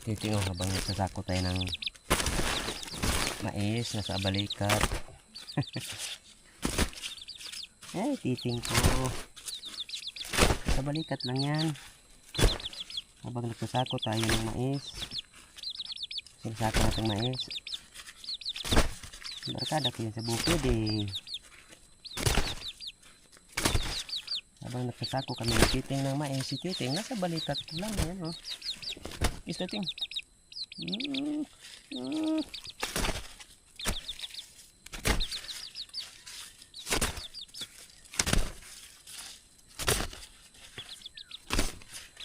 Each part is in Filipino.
Titing oh, habang nagsasako tayo ng mais nasa balikat. Ay, titing ko. Sa balikat lang yan. Habang nagsasako tayo ng mais. Sinasako natin mais. Barkada ko yan sa bukid eh. Habang nagsasako kami ng titing ng mais, si titing nasa balikat lang yan oh. Is titing. Mm, mm.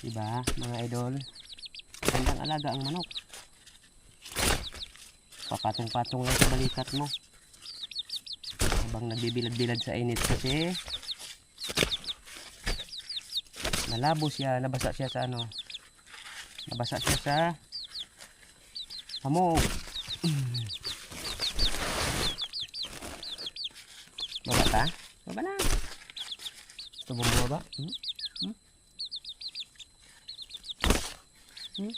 Diba, mga idol? Gandang alaga ang manok. Papatong-patong lang sa balikat mo. Habang nagbibilad-bilad sa init kasi nalabo siya, nabasa siya sa ano. Nabasa siya sa hamog. Baba ka? Baba na. Gusto mo bumaba? Hmm? Hmm? Hmm?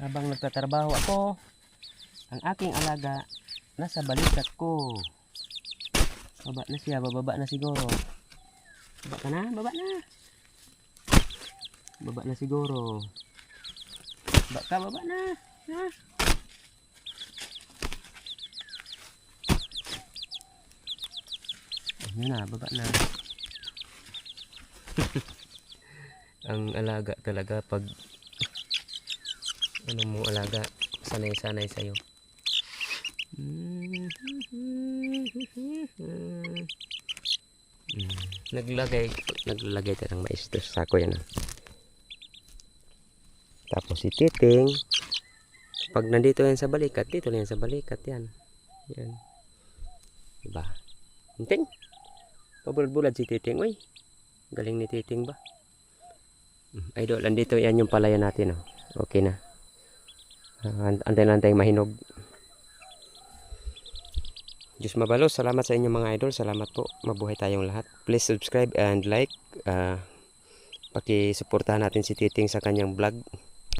Habang nagtatrabaho ako, ang aking alaga nasa balikat ko. Baba na siya, bababa na siguro. Baba ka na, baba na. Baba na siguro. Baba ka, baba na. Ha? Ayun na, baba na. ang alaga talaga pag ano mo alaga sanay-sanay sa'yo. Mm. Naglagay, naglagay tayo ng mais sa sako yan. ah. Tapos si Titing, pag nandito yan sa balikat, dito lang yan sa balikat yan. Yan. Diba? Titing, pabulad-bulad si Titing, uy. Galing ni Titing ba? Mm, Idol, andito yan yung palayan natin, oh. Okay na. Antay lang tayong mahinog. Diyos mabalos. Salamat sa inyo mga idol. Salamat po. Mabuhay tayong lahat. Please subscribe and like. Uh, Paki-suportahan natin si Titing sa kanyang vlog.